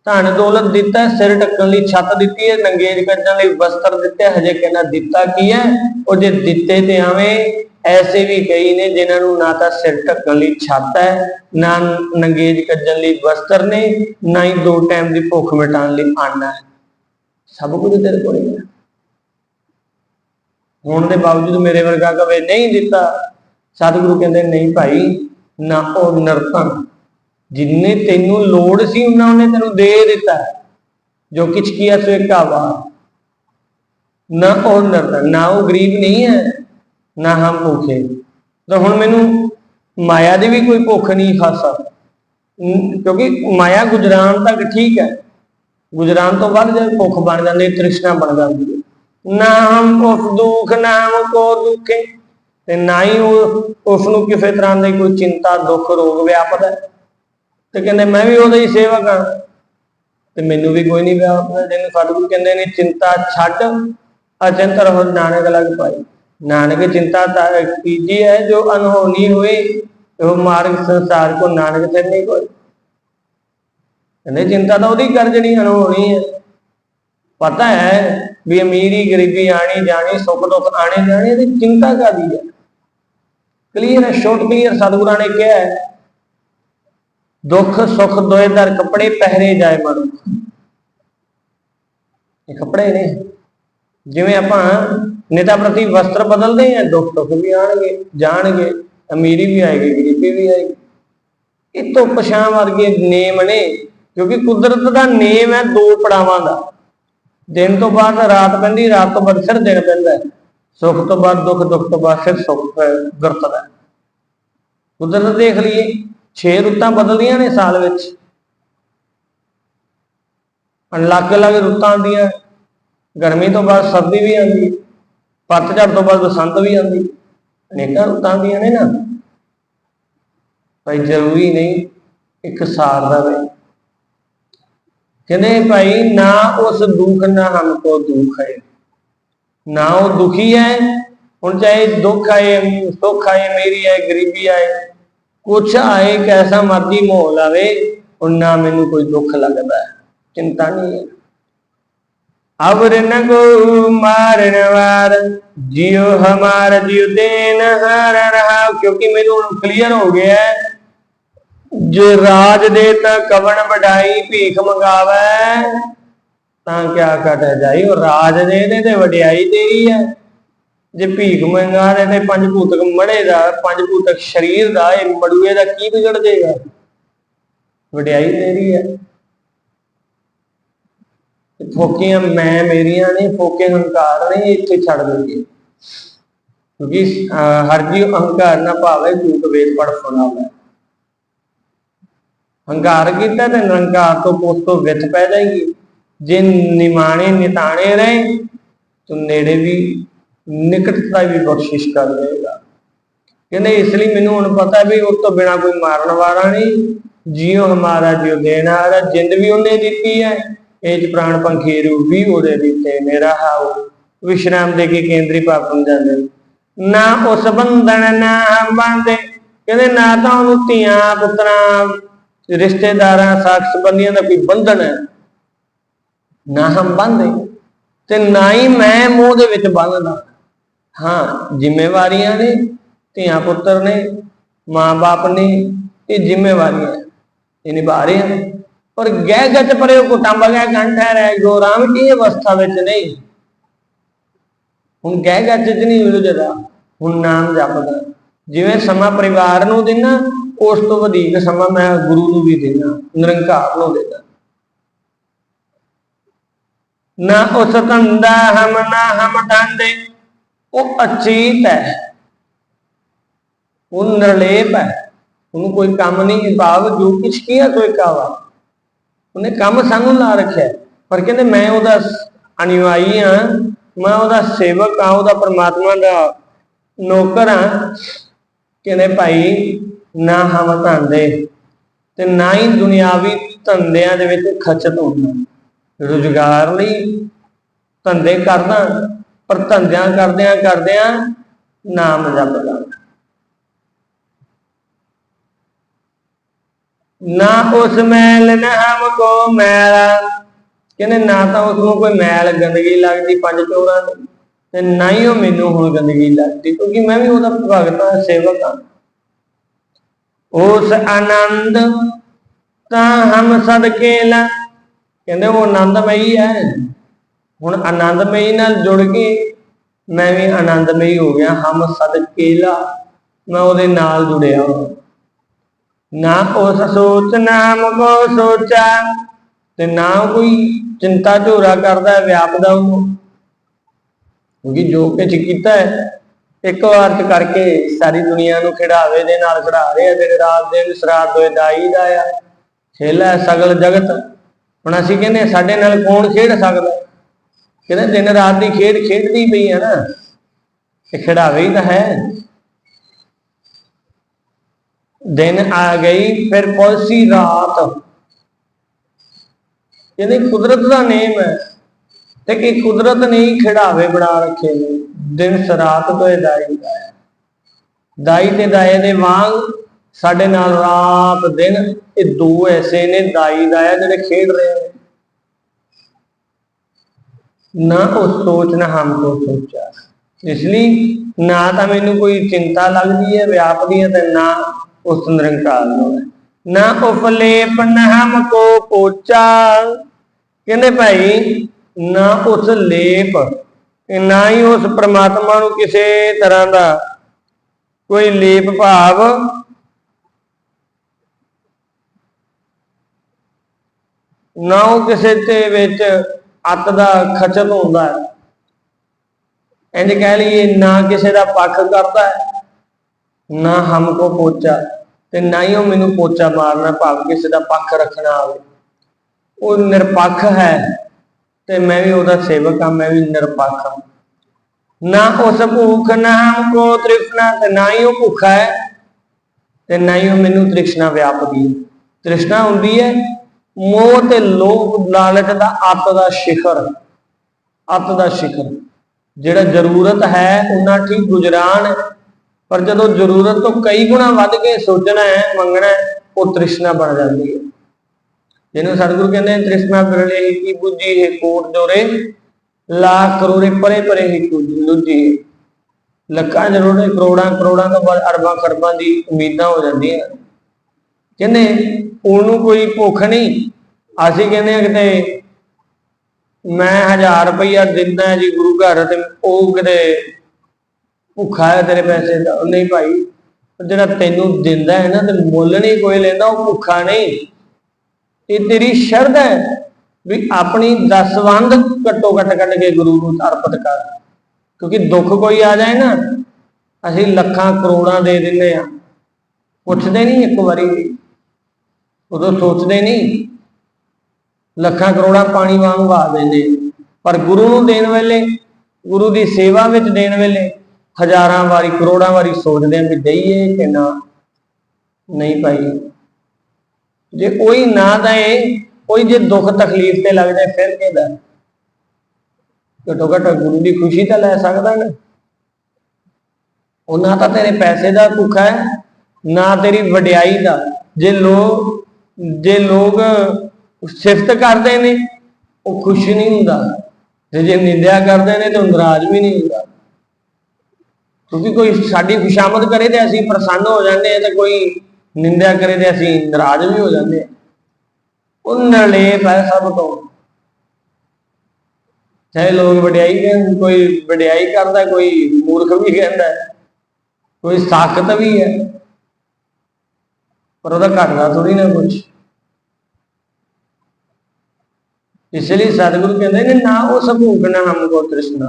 ਧਨ ਦੌਲਤ ਦਿੱਤਾ ਹੈ, ਸਿਰ ਢੱਕਣ ਲਈ ਛੱਤ ਦਿੱਤੀ ਹੈ ਨੰਗੇਜ ਕੱਢਣ ਲਈ ਵਸਤਰ ਦਿੱਤੇ ਹਜੇ ਕਹਿੰਦਾ ਦਿੱਤਾ ਕੀ ਹੈ? ਉਹ ਜੇ ਦਿੱਤੇ ਤੇ ਆਵੇਂ ਐਸੇ ਵੀ ਕਈ ਨੇ ਜਿਨ੍ਹਾਂ ਨੂੰ ਨਾ ਤਾਂ ਸਿਰ ਢੱਕਣ ਲਈ ਛੱਤ ਹੈ ਨਾ ਨੰਗੇਜ ਕੱਢਣ ਲਈ ਵਸਤਰ ਨੇ ਨਾ ਹੀ ਦੋ ਟਾਈਮ ਦੀ ਭੁੱਖ ਮਿਟਾਉਣ ਲਈ ਅੰਨ ਹੈ। ਸਭ ਕੁਝ ਤੇਰੇ ਕੋਲ ਹੀ ਹੈ। ਹੋਣ ਦੇ ਬਾਵਜੂਦ ਮੇਰੇ ਵਰਗਾ ਕਵੇ ਨਹੀਂ ਦਿੱਤਾ। ਸਤਿਗੁਰੂ ਕਹਿੰਦੇ ਨਹੀਂ ਭਾਈ ਨਾ ਉਹ ਨਰਤਨ ਜਿੰਨੇ ਤੈਨੂੰ ਲੋੜ ਸੀ, ਉਹਨਾਂ ਉਹਨੇ ਤੈਨੂੰ ਦੇ ਦਿੱਤਾ ਜੋ ਕਿਛ ਕੀਆ ਸੋ ਕਾਵਾ ਨਾ ਉਹ ਨਰਤਨ ਨਾ ਉਹ ਗਰੀਬ ਨਹੀਂ ਹੈ, ਨਾ ਹਮ ਭੁੱਖੇ। ਤਾਂ ਹੁਣ ਮੈਨੂੰ ਮਾਇਆ ਦੀ ਵੀ ਕੋਈ ਭੁੱਖ ਨਹੀਂ ਖਾਸਾ। ਅਮ ਕਿਉਂਕਿ ਮਾਇਆ ਗੁਜਰਾਨ ਤੱਕ ਠੀਕ ਹੈ। ਗੁਜਰਾਨ ਤੋਂ ਬਾਅਦ ਜਦ ਭੁੱਖ ਬਣ ਜਾਂਦੀ, ਤ੍ਰਿਸ਼ਨਾ ਬਣ ਜਾਂਦੀ ਹੈ। ਨਾ ਹਮ ਉਸ ਦੁੱਖ ਨਾਮ ਕੋ ਦੁਖੇ। ਤੇ ਨਾ ਹੀ ਉਹ ਉਸ ਨੂੰ ਕਿਸੇ ਤਰ੍ਹਾਂ ਦੀ ਕੋਈ ਚਿੰਤਾ, ਦੁੱਖ, ਰੋਗ ਵਿਆਪਦਾ ਤੇ ਕਹਿੰਦੇ, ਮੈਂ ਵੀ ਉਹਦਾ ਹੀ ਸੇਵਕ ਹਾਂ ਤੇ ਮੈਨੂੰ ਵੀ ਕੋਈ ਨਹੀਂ ਵਿਆਪਦਾ। ਜਿਹਨੂੰ ਸਤਿਗੁਰੂ ਕਹਿੰਦੇ ਨੇ, ਚਿੰਤਾ ਛੱਡ ਅਚੰਤ ਰਹੋ ਨਾਨਕ ਲਗ ਪਾਈ। ਨਾਨਕ ਚਿੰਤਾ ਕੀਜੀ ਹੈ, ਜੋ ਅਨਹੋਣੀ ਹੋਏ ਉਹ ਮਾਰਗ ਸੰਸਾਰ ਕੋ ਨਾਨਕ ਤੇ ਨਹੀਂ ਕੋਈ ਕਹਿੰਦੇ, ਚਿੰਤਾ ਤਾਂ ਉਹਦੀ ਕਰ ਜਿਹੜੀ ਅਨਹੋਣੀ ਹੈ। ਪਤਾ ਹੈ ਵੀ ਅਮੀਰੀ, ਗਰੀਬੀ ਆਣੀ ਜਾਣੀ, ਸੁੱਖ ਦੁੱਖ ਆਣੇ ਜਾਣੇ, ਇਹਦੀ ਚਿੰਤਾ ਕਾਦੀ ਹੈ? ਕਲੀਅਰ ਹੈ ਸ਼ੋਰਟ ਕਲੀਅਰ ਸਤਿਗੁਰਾਂ ਨੇ ਕਿਹਾ ਦੁੱਖ, ਸੁੱਖ ਦੋਏ ਦਰ ਕੱਪੜੇ ਪਹਿਰੇ ਜਾਏ ਮਨ ਇਹ ਕੱਪੜੇ ਨੇ। ਜਿਵੇਂ ਆਪਾਂ ਨੇਤਾ ਪ੍ਰਤੀ ਵਸਤਰ ਬਦਲਦੇ ਆ ਦੁੱਖ ਦੁੱਖ ਵੀ ਆਣਗੇ ਜਾਣਗੇ, ਅਮੀਰੀ ਵੀ ਆਏਗੀ, ਗਰੀਬੀ ਵੀ ਆਏਗੀ। ਇਹ ਧੁੱਪ ਛਾਂ ਵਰਗੇ ਨੇਮ ਨੇ, ਕਿਉਂਕਿ ਕੁਦਰਤ ਦਾ ਨੇਮ ਹੈ ਦੋ ਪੜਾਵਾਂ ਦਾ। ਦਿਨ ਤੋਂ ਬਾਅਦ ਰਾਤ ਪੈਂਦੀ, ਰਾਤ ਤੋਂ ਬਾਅਦ ਫਿਰ ਦਿਨ ਪੈਂਦਾ। ਸੁੱਖ ਤੋਂ ਬਾਅਦ ਦੁੱਖ ਦੁੱਖ ਤੋਂ ਬਾਅਦ ਫਿਰ ਸੁੱਖ ਗੁਰਤਦਾ ਕੁਦਰਤ ਦੇਖ ਲਈਏ 6 ਰੁੱਤਾਂ ਬਦਲਦੀਆਂ ਨੇ ਸਾਲ ਵਿੱਚ। ਅਲੱਗ ਅਲੱਗ ਰੁੱਤਾਂ ਆਉਂਦੀਆਂ, ਗਰਮੀ ਤੋਂ ਬਾਅਦ ਸਰਦੀ ਵੀ ਆਉਂਦੀ ਹੈ ਪਤਝੜ ਤੋਂ ਬਾਅਦ ਬਸੰਤ ਵੀ ਆਉਂਦੀ, ਅਨੇਕਾਂ ਰੁੱਤਾਂ ਆਉਂਦੀਆਂ ਨੇ ਨਾ। ਭਾਈ ਜ਼ਰੂਰੀ ਨਹੀਂ ਇੱਕ ਸਾਰ ਦਾ ਵੇ ਕਹਿੰਦੇ ਭਾਈ, ਨਾ ਉਸ ਦੁੱਖ, ਨਾ ਹਮ ਹਮਕੋ ਦੁੱਖ ਹੈ। ਨਾ ਉਹ ਦੁਖੀ ਹੈ ਹੁਣ ਚਾਹੇ ਦੁੱਖ ਆਏ, ਸੁੱਖ ਆਏ, ਮੇਰੀ ਆਏ, ਗਰੀਬੀ ਆਏ, ਕੁਛ ਆਏ, ਕੈਸਾ ਮਰਜ਼ੀ ਮਾਹੌਲ ਆਵੇ ਉਹ ਨਾ ਮੈਨੂੰ ਕੋਈ ਦੁੱਖ ਲੱਗਦਾ, ਚਿੰਤਾ ਨਹੀਂ ਹੈ। ਅਵਰ ਨ ਕੋ ਮਾਰਨ ਵਾਰ, ਜਿਉ ਹਮਾਰ ਜਿਉ ਦੇਨ ਹਰ ਰਹਾ, ਕਿਉਂਕਿ ਮੈਨੂੰ ਹੁਣ ਕਲੀਅਰ ਹੋ ਗਿਆ ਜੋ ਰਾਜ ਦੇ ਤਾਂ ਕਵਣ ਵਡਾਈ, ਭੀਖ ਮੰਗਾਵੇ ਤਾਂ ਕਿਆ ਕਟ ਜਾਈ? ਉਹ ਰਾਜ ਦੇ ਦੇ ਤੇ ਵਡਿਆਈ ਤੇਰੀ ਹੈ ਜੇ ਭੀਖ ਮੰਗਾ ਦੇ ਤੇ ਪੰਜ ਭੂਤਕ ਮੜੇ ਦਾ ਪੰਜ ਭੂਤਕ ਸਰੀਰ ਦਾ ਇਹ ਮੜੂਏ ਦਾ ਕੀ ਵਿਗੜ ਜਾਏਗਾ? ਵਡਿਆਈ ਤੇਰੀ ਹੈ ਫੋਕੀਆਂ ਮੈਂ ਮੇਰੀਆਂ ਨੇ ਫੋਕੇ ਹੰਕਾਰ ਨੇ ਇੱਥੇ ਛੱਡ ਦਿੰਦੇ ਕਿਉਂਕਿ ਅਹ, ਹਰ ਜੀ ਅਹੰਕਾਰ ਨਾ ਭਾਵੇ ਤੂੰ ਵੇਦ ਪੜ ਸੁਣਾਵੇ ਹੰਕਾਰ ਕੀਤਾ ਤੇ ਨਿਰੰਕਾਰ ਤੋਂ ਪੁੱਤ ਤੋਂ ਵਿਥ ਪੈ ਜਾਏਗੀ। ਜੇ ਨਿਮਾਣੇ ਨਿਤਾਣੇ ਰਹੇ, ਤੂੰ ਨੇੜੇ ਵੀ, ਨਿਕਟਤਾ ਵੀ ਬਖਸ਼ਿਸ਼ ਕਰ ਦੇਗਾ ਕਹਿੰਦੇ ਇਸ ਲਈ ਮੈਨੂੰ ਹੁਣ ਪਤਾ ਵੀ ਉਸ ਤੋਂ ਬਿਨਾ ਕੋਈ ਮਾਰਨ ਵਾਲਾ ਨਹੀਂ, ਜੀਉ ਹਮਾਰਾ ਜਿਉ ਦੇਣ ਵਾਲਾ ਜਿੰਦ ਵੀ ਉਹਨੇ ਦਿੱਤੀ ਹੈ, ਇਹ ਪ੍ਰਾਣ ਪੰਖੀ ਵੀ ਉਹਦੇ ਦਿੱਤੇ ਮੇਰਾ ਹਾਉ ਵਿਸ਼ਰਾਮ ਦੇ ਕੇ ਕੇਂਦਰੀ ਪਾਪਨ ਜਾਂਦੇ ਨਾ। ਉਸ ਬੰਧਨ ਨਾ ਹਮ ਬੰਦੇ। ਕਹਿੰਦੇ ਨਾ ਤਾਂ ਉਹਨੂੰ ਧੀਆਂ, ਪੁੱਤਰਾਂ, ਰਿਸ਼ਤੇਦਾਰਾਂ, ਸਾਖ ਸੰਬੰਧੀਆਂ ਦਾ ਕੋਈ ਬੰਧਨ ਹੈ। ਨਾ ਹਮ ਬੰਦੇ ਤੇ ਨਾ ਹੀ ਮੈਂ ਮੂੰਹ ਦੇ ਵਿੱਚ ਬੰਨਦਾ। ਹਾਂ, ਜ਼ਿੰਮੇਵਾਰੀਆਂ ਨੇ, ਧੀਆਂ ਪੁੱਤਰ ਨੇ ਮਾਂ-ਬਾਪ ਨੇ, ਇਹ ਜ਼ਿੰਮੇਵਾਰੀਆਂ ਇਹ ਨਿਭਾ ਰਹੇ ਹਨ ਪਰ ਗਹਿ ਗੱਜ ਪਰੇ ਕੁਟੰਬ ਗਿਆ ਘੰਟਾ ਰਹਿ ਗੋ ਰਾਮ ਕੀ ਅਵਸਥਾ ਵਿੱਚ ਨਹੀਂ ਹੁਣ ਗਹਿ ਗੱਜ ਚ ਨਹੀਂ ਉਲਝਦਾ, ਹੁਣ ਨਾਮ ਜਪਦਾ। ਜਿਵੇਂ ਸਮਾਂ ਪਰਿਵਾਰ ਨੂੰ ਦੇਣਾ ਉਸ ਤੋਂ ਵਧੇਕ ਸਮਾਂ ਮੈਂ ਗੁਰੂ ਨੂੰ ਵੀ ਦੇਣਾ ਨਿਰੰਕਾਰ ਨੂੰ ਦੇਣਾ ਨਾ ਉਸ ਤੰਦਾ ਹਮ, ਨਾ ਹਮ ਡਾਂਦੇ ਉਹ ਅਚੀਤ ਹੈ। ਉਹ ਨਿਰਲੇਪ ਹੈ। ਉਹਨੂੰ ਕੋਈ ਕੰਮ ਨਹੀਂ ਭਾਵ, ਜੋ ਕੁਛ ਕੀਆ ਕੋਈ ਕਾਵਾ। ਉਹਨੇ ਕੰਮ ਸਾਨੂੰ ਲਾ ਰੱਖਿਆ। ਪਰ ਕਹਿੰਦੇ ਮੈਂ ਉਹਦਾ ਅਨੁਯਾਈ ਹਾਂ। ਮੈਂ ਉਹਦਾ ਸੇਵਕ ਹਾਂ, ਉਹਦਾ ਪਰਮਾਤਮਾ ਦਾ ਨੌਕਰ ਹਾਂ। ਕਹਿੰਦੇ ਭਾਈ, ਨਾ ਹਮ ਧੰਦੇ ਤੇ ਨਾ ਹੀ ਦੁਨਿਆਵੀ ਧੰਦਿਆਂ ਦੇ ਵਿੱਚ ਖਚਤ ਹੁੰਦਾ ਰੁਜ਼ਗਾਰ ਲਈ ਧੰਦੇ ਕਰਦਾ ਪਰ ਧੰਦਿਆਂ ਕਰਦਿਆਂ ਕਰਦਿਆਂ ਨਾਮ ਜਪਦਾ। ਨਾ ਉਸ ਮੈਲ ਨਾ ਹਮ ਕੋ ਕਹਿੰਦੇ ਨਾ ਤਾਂ ਉਸ ਨੂੰ ਕੋਈ ਮੈਲ ਗੰਦਗੀ ਲੱਗਦੀ ਪੰਜ ਚੋਰਾਂ ਦੀ, ਤੇ ਨਾ ਹੀ ਉਹ ਮੈਨੂੰ ਹੁਣ ਗੰਦਗੀ ਲੱਗਦੀ, ਕਿਉਂਕਿ ਮੈਂ ਵੀ ਉਹਦਾ ਭਗਤ ਹਾਂ, ਸੇਵਕ ਹਾਂ। ਉਸ ਆਨੰਦ ਤਾਂ ਹਮ ਸਦਕੇ ਲਾ ਕਹਿੰਦੇ ਉਹ ਆਨੰਦਮਈ ਹੈ। ਹੁਣ ਆਨੰਦਮਈ ਨਾਲ ਜੁੜ ਕੇ ਮੈਂ ਵੀ ਆਨੰਦਮਈ ਹੋ ਗਿਆ। ਹਮ ਸਦਕੇ ਲਾ ਮੈਂ ਉਹਦੇ ਨਾਲ ਜੁੜਿਆ ਨਾ ਉਸ ਸੋਚ ਨਾਮ ਕੋ ਸੋਚਾ, ਤੇ ਨਾ ਕੋਈ ਚਿੰਤਾ ਝੋਰਾ ਕਰਦਾ ਵਿਆਪਦਾ ਉਹ। ਕਿਉਂਕਿ ਜੋ ਕੁਝ ਕੀਤਾ ਹੈ, ਇੱਕ ਵਾਰ ਚ ਕਰਕੇ ਸਾਰੀ ਦੁਨੀਆ ਨੂੰ ਖਿਡਾਵੇ ਦੇ ਨਾਲ ਖਿਡਾ ਰਹੇ ਆ, ਜਿਹੜੇ ਰਾਤ ਦਿਨ ਸਰਾਤ ਹੋਏ ਦਾਈ ਦਾ ਆ, ਖੇਲਾ ਸਗਲ ਜਗਤ। ਹੁਣ ਅਸੀਂ ਕਹਿੰਦੇ ਸਾਡੇ ਨਾਲ ਕੌਣ ਖੇਡ ਸਕਦਾ? ਕਹਿੰਦੇ ਦਿਨ ਰਾਤ ਦੀ ਖੇਡ ਖੇਡਦੀ ਪਈ ਹੈ ਨਾ। ਇਹ ਖਿਡਾਵੇ ਹੀ ਤਾਂ ਹੈ। ਦਿਨ ਆ ਗਈ, ਫਿਰ ਪਹੁੰਚੀ ਰਾਤ। ਕਹਿੰਦੇ ਕੁਦਰਤ ਦਾ ਨੇਮ ਹੈ। ਤੇ ਕਿ ਕੁਦਰਤ ਨੇ ਹੀ ਖਿਡਾਵੇ ਬਣਾ ਰੱਖੇ ਨੇ। ਦਿਨ ਸਰਾਤ ਤੋਂ ਇਹ ਦਾਈ ਦਾਈ ਤੇ ਦਾਏ ਦੇ ਵਾਂਗ ਸਾਡੇ ਨਾਲ ਰਾਤ ਦਿਨ ਇਹ ਦੋ ਐਸੇ ਨੇ, ਦਾਈ ਦਾਇਆ ਜਿਹੜੇ ਖੇਡ ਰਹੇ ਨੇ। ਨਾ ਉਹ ਸੋਚ, ਨਾ ਹਮ ਹਮਕੋ ਸੋਚਾ ਇਸ ਲਈ ਨਾ ਤਾਂ ਮੈਨੂੰ ਕੋਈ ਚਿੰਤਾ ਲੱਗਦੀ ਹੈ ਵਿਆਪਦੀ ਹੈ ਤੇ ਨਾ ਉਸ ਨਿਰੰਕਾਰ ਨੂੰ ਹੈ। ਨਾ ਉਪਲੇਪ ਨਾ ਹਮਕੋ ਪੋਚਾ। ਕਹਿੰਦੇ ਭਾਈ, ਨਾ ਉਸ ਲੇਪ, ਨਾ ਹੀ ਉਸ ਪ੍ਰਮਾਤਮਾ ਨੂੰ ਕਿਸੇ ਤਰ੍ਹਾਂ ਦਾ ਕੋਈ ਲੇਪ ਭਾਵ ਨਾ ਉਹ ਕਿਸੇ ਦੇ ਵਿੱਚ ਅੱਤ ਦਾ ਖਚਲ ਹੁੰਦਾ ਹੈ। ਇੰਜ ਕਹਿ ਲਈਏ, ਨਾ ਕਿਸੇ ਦਾ ਪੱਖ ਕਰਦਾ ਹੈ, ਨਾ ਹਮਕੋ ਪੋਚਾ ਤੇ ਨਾ ਹੀ ਉਹ ਮੈਨੂੰ ਪੋਚਾ ਮਾਰਨਾ, ਭਾਵ ਕਿਸੇ ਦਾ ਪੱਖ ਰੱਖਣਾ ਆਵੇ ਉਹ ਨਿਰਪੱਖ ਹੈ ਤੇ ਮੈਂ ਵੀ ਉਹਦਾ ਸੇਵਕ ਹਾਂ, ਮੈਂ ਵੀ ਨਿਰਪੱਖ ਹਾਂ। ਨਾ ਉਸ ਭੂਖ, ਨਾ ਹਮਕੋ ਤ੍ਰਿਸ਼ਨਾ ਤੇ ਨਾ ਹੀ ਉਹ ਭੁੱਖਾ ਹੈ ਤੇ ਨਾ ਹੀ ਉਹ ਮੈਨੂੰ ਤ੍ਰਿਸ਼ਨਾ ਵਿਆਪਦੀ ਹੈ। ਤ੍ਰਿਸ਼ਨਾ ਹੁੰਦੀ ਹੈ ਮੋਹ ਤੇ ਲੋਭ ਲਾਲਚ ਦਾ ਅੱਤ ਦਾ ਸ਼ਿਖਰ, ਅੱਤ ਦਾ ਸ਼ਿਖਰ। ਜਿਹੜਾ ਜ਼ਰੂਰਤ ਹੈ ਉਹਨਾਂ ਠੀਕ ਗੁਜਰਾਨ। ਹੈ ਪਰ ਜਦੋਂ ਜ਼ਰੂਰਤ ਤੋਂ ਕਈ ਗੁਣਾ ਵੱਧ ਕੇ ਸੋਚਣਾ ਹੈ, ਮੰਗਣਾ ਹੈ, ਉਹ ਤ੍ਰਿਸ਼ਨਾ ਬਣ ਜਾਂਦੀ ਹੈ। ਜਿਹਨੂੰ ਸਤਿਗੁਰੂ ਕਹਿੰਦੇ ਨੇ, ਤ੍ਰਿਸ਼ਨਾ ਬਿਰਲੇ ਹੀ ਬੁੱਝੀ ਹੈ, ਕੋਟ ਜੋਰੇ, ਲੱਖ ਕਰੋੜੇ ਪਰੇ ਪਰੇ ਹੀ ਲੁੱਝੀ ਲੱਖਾਂ ਜਰੋੜੇ ਕਰੋੜਾਂ ਕਰੋੜਾਂ ਤੋਂ ਬਾਅਦ ਅਰਬਾਂ ਖਰਬਾਂ ਦੀ ਉਮੀਦਾਂ ਹੋ ਜਾਂਦੀਆਂ। ਕਹਿੰਦੇ, ਉਹਨੂੰ ਕੋਈ ਭੁੱਖ ਨਹੀਂ। ਅਸੀਂ ਕਹਿੰਦੇ ਆ ਕਿਤੇ ਮੈਂ 1000 ਰੁਪਇਆ ਦਿੰਦਾ ਜੀ ਗੁਰੂ ਘਰ ਤੇ, ਉਹ ਕਿਤੇ ਭੁੱਖਾ ਹੈ ਤੇਰੇ ਪੈਸੇ ਦਾ। ਨਹੀਂ ਭਾਈ, ਜਿਹੜਾ ਤੈਨੂੰ ਦਿੰਦਾ ਹੈ ਨਾ, ਤੇ ਮੁੱਲ ਨਹੀਂ ਕੋਈ ਲੈਂਦਾ, ਉਹ ਭੁੱਖਾ ਨਹੀਂ। ਇਹ ਤੇਰੀ ਸ਼ਰਧਾ ਹੈ ਵੀ ਆਪਣੀ ਦਸਵੰਦ ਘੱਟੋ ਘੱਟ ਕੱਢ ਕੇ ਗੁਰੂ ਨੂੰ ਅਰਪਿਤ ਕਰ। ਕਿਉਂਕਿ ਦੁੱਖ ਕੋਈ ਆ ਜਾਏ ਨਾ, ਅਸੀਂ ਲੱਖਾਂ ਕਰੋੜਾਂ ਦੇ ਦਿੰਦੇ ਆ ਪੁੱਛਦੇ ਨਹੀਂ ਇੱਕ ਵਾਰੀ ਉਦੋਂ ਸੋਚਦੇ ਨਹੀਂ। ਲੱਖਾਂ ਕਰੋੜਾਂ ਪਾਣੀ ਵਾਂਗ ਵਹਾ ਦਿੰਦੇ। ਪਰ ਗੁਰੂ ਨੂੰ ਦੇਣ ਵੇਲੇ, ਗੁਰੂ ਦੀ ਸੇਵਾ ਵਿੱਚ ਦੇਣ ਵੇਲੇ ਹਜ਼ਾਰਾਂ ਵਾਰੀ, ਕਰੋੜਾਂ ਵਾਰੀ ਸੋਚਦੇ ਆ ਵੀ ਦਈਏ ਕਿ ਨਾ। ਨਹੀਂ ਭਾਈ। ਜੇ ਕੋਈ ਨਾ ਦਏ ਕੋਈ ਜੇ ਦੁੱਖ ਤਕਲੀਫ ਤੇ ਲੱਗ ਜਾਏ ਫਿਰ ਕਿਹਦਾ ਘਟੋ ਘਟ ਗੁਰੂ ਦੀ ਖੁਸ਼ੀ ਤਾਂ ਲੈ ਸਕਦਾ ਨਾ। ਉਹਨਾਂ ਤਾਂ ਤੇਰੇ ਪੈਸੇ ਦਾ ਭੁੱਖਾ ਹੈ, ਨਾ ਤੇਰੀ ਵਡਿਆਈ ਦਾ। ਜੇ ਲੋਕ ਜੇ ਲੋਕ ਸਿਫਤ ਕਰਦੇ ਨੇ, ਉਹ ਖੁਸ਼ ਨਹੀਂ ਹੁੰਦਾ। ਤੇ ਜੇ ਨਿੰਦਿਆ ਕਰਦੇ ਨੇ, ਤਾਂ ਉਹ ਨਾਰਾਜ਼ ਵੀ ਨਹੀਂ ਹੁੰਦਾ। ਕਿਉਂਕਿ ਕੋਈ ਸਾਡੀ ਖੁਸ਼ਾਮਦ ਕਰੇ ਤੇ ਅਸੀਂ ਪ੍ਰਸੰਨ ਹੋ ਜਾਂਦੇ ਆ ਤੇ ਕੋਈ ਨਿੰਦਿਆ ਕਰੇ ਤੇ ਅਸੀਂ ਨਾਰਾਜ਼ ਵੀ ਹੋ ਜਾਂਦੇ ਆ ਉਹ ਨਰਲੇਪ ਹੈ ਸਭ ਤੋਂ। ਚਾਹੇ ਲੋਕ ਵਡਿਆਈ ਕਹਿੰਦੇ ਕੋਈ ਵਡਿਆਈ ਕਰਦਾ, ਕੋਈ ਮੂਰਖ ਵੀ ਕਹਿੰਦਾ ਕੋਈ ਸਾਖਤ ਵੀ ਹੈ। ਪਰ ਉਹਦਾ ਘਟਦਾ ਥੋੜੀ ਨਾ ਕੁਝ ਇਸ ਲਈ ਸਤਿਗੁਰੂ ਕਹਿੰਦੇ ਨੇ, ਨਾ ਉਹ ਸਭੂਕ ਨਾ ਹਮ ਕੋ ਤ੍ਰਿਸ਼ਨਾ।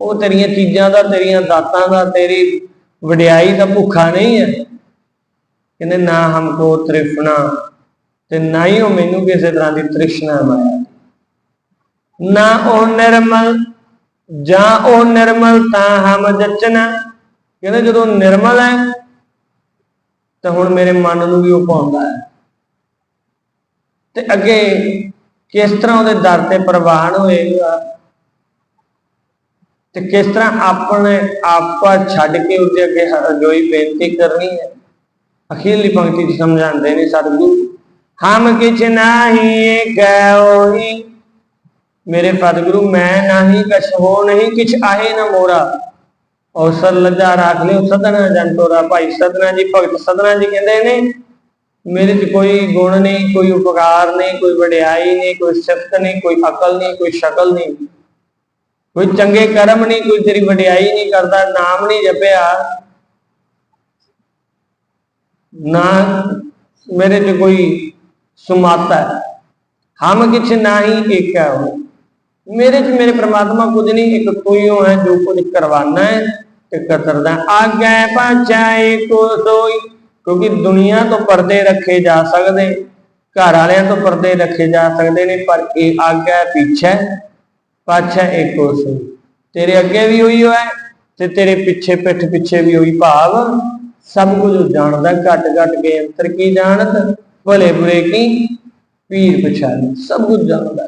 ਉਹ ਤੇਰੀਆਂ ਚੀਜ਼ਾਂ ਦਾ, ਤੇਰੀਆਂ ਦਾਤਾਂ ਦਾ, ਤੇਰੀ ਵਡਿਆਈ ਦਾ ਭੁੱਖਾ ਨਹੀਂ ਹੈ। ਕਹਿੰਦੇ ਨਾ ਹਮ ਕੋ ਤ੍ਰਿਸ਼ਨਾ ਤੇ ਨਾ ਹੀ ਉਹ ਮੈਨੂੰ ਕਿਸੇ ਤਰ੍ਹਾਂ ਦੀ ਤ੍ਰਿਸ਼ਨਾ ਮਾਇਆ ਨਾ ਉਹ ਨਿਰਮਲ, ਜਾਂ ਉਹ ਨਿਰਮਲ ਤਾਂ ਹਮ ਜਚਨਾ। ਕਹਿੰਦੇ ਜਦੋਂ ਨਿਰਮਲ ਹੈ ਤੇ ਹੁਣ ਮੇਰੇ ਮਨ ਨੂੰ ਵੀ ਉਹ ਪਾਉਂਦਾ ਹੈ। ਤੇ ਅੱਗੇ ਕਿਸ ਤਰ੍ਹਾਂ ਉਹਦੇ ਦਰ ਤੇ ਪ੍ਰਵਾਨ ਹੋਏਗਾ? ਤੇ ਕਿਸ ਤਰ੍ਹਾਂ ਆਪਣੇ ਆਪਾ ਛੱਡ ਕੇ ਉਹਦੇ ਅੱਗੇ ਜੋਈ ਬੇਨਤੀ ਕਰਨੀ ਹੈ? ਅਖੀਰਲੀ ਪੰਕਤੀ ਚ ਸਮਝਾਉਂਦੇ ਨੇ ਸਤਿਗੁਰੂ, ਹਮ ਕਿਛ ਨਾਹੀ ਗਇਓਹੀ ਮੇਰੇ ਸਤਿਗੁਰੂ, ਮੈਂ ਨਹੀਂ ਕਛ ਹੋ ਨਹੀਂ, ਕਿਛ ਆਹੇ ਨਾ ਮੋਰਾ। ਔਸਰ ਲੱਜਾ ਰੱਖ ਲਿਓ ਸਦਨਾ ਜੰਟੋਰਾ ਭਾਈ ਸਦਨਾ ਜੀ, ਭਗਤ ਸਦਨਾ ਜੀ ਕਹਿੰਦੇ ਨੇ, ਮੇਰੇ 'ਚ ਕੋਈ ਗੁਣ ਨਹੀਂ, ਕੋਈ ਉਪਕਾਰ ਨਹੀਂ, ਕੋਈ ਵਡਿਆਈ ਨਹੀਂ, ਕੋਈ ਸਿਫਤ ਨਹੀਂ, ਕੋਈ ਅਕਲ ਨਹੀਂ, ਕੋਈ ਸ਼ਕਲ ਨਹੀਂ। ਕੋਈ ਚੰਗੇ ਕਰਮ ਨਹੀਂ, ਕੋਈ ਤੇਰੀ ਵਡਿਆਈ ਨਹੀਂ ਕਰਦਾ, ਨਾਮ ਨਹੀਂ ਜਪਿਆ। ਨਾ ਮੇਰੇ 'ਚ ਕੋਈ ਸੁਮਾਤਾ ਹੈ। ਹਮ ਕਿਛ ਨਹੀਂ ਇੱਕ ਹੈ ਉਹ ਮੇਰੇ 'ਚ ਮੇਰੇ ਪ੍ਰਮਾਤਮਾ ਕੁਝ ਨਹੀਂ, ਇੱਕ ਕੋਈ ਹੋ ਹੈ ਜੋ ਕੁਝ ਕਰਵਾਨਾ ਹੈ ਤੇ ਕਤਰਦਾ ਆਗੇ ਪਾਛਾਏ ਕੋ ਸੋਈ ਕਿਉਂਕਿ ਦੁਨੀਆ ਤੋਂ ਪਰਦੇ ਰੱਖੇ ਜਾ ਸਕਦੇ, ਘਰ ਵਾਲਿਆਂ ਤੋਂ ਪਰਦੇ ਰੱਖੇ ਜਾ ਸਕਦੇ ਨੇ, ਪਰ ਇਹ ਆਗੇ ਪਿੱਛੇ ਪਾਛਾ ਇੱਕੋ ਸੋਈ ਤੇਰੇ ਅੱਗੇ ਵੀ ਉਹੀ ਹੋਇਆ ਤੇ ਤੇਰੇ ਪਿੱਛੇ ਪਿੱਠ ਪਿੱਛੇ ਵੀ ਉਹੀ ਭਾਵ ਸਭ ਕੁਝ ਜਾਣਦਾ, ਘਟ ਘਟ ਕੇ ਅੰਤਰ ਕੀ ਜਾਣਤ, ਭਲੇ ਬੁਰੇ ਕੀ ਪੀਰ ਪਛਾਣ ਸਭ ਕੁਝ ਜਾਣਦਾ।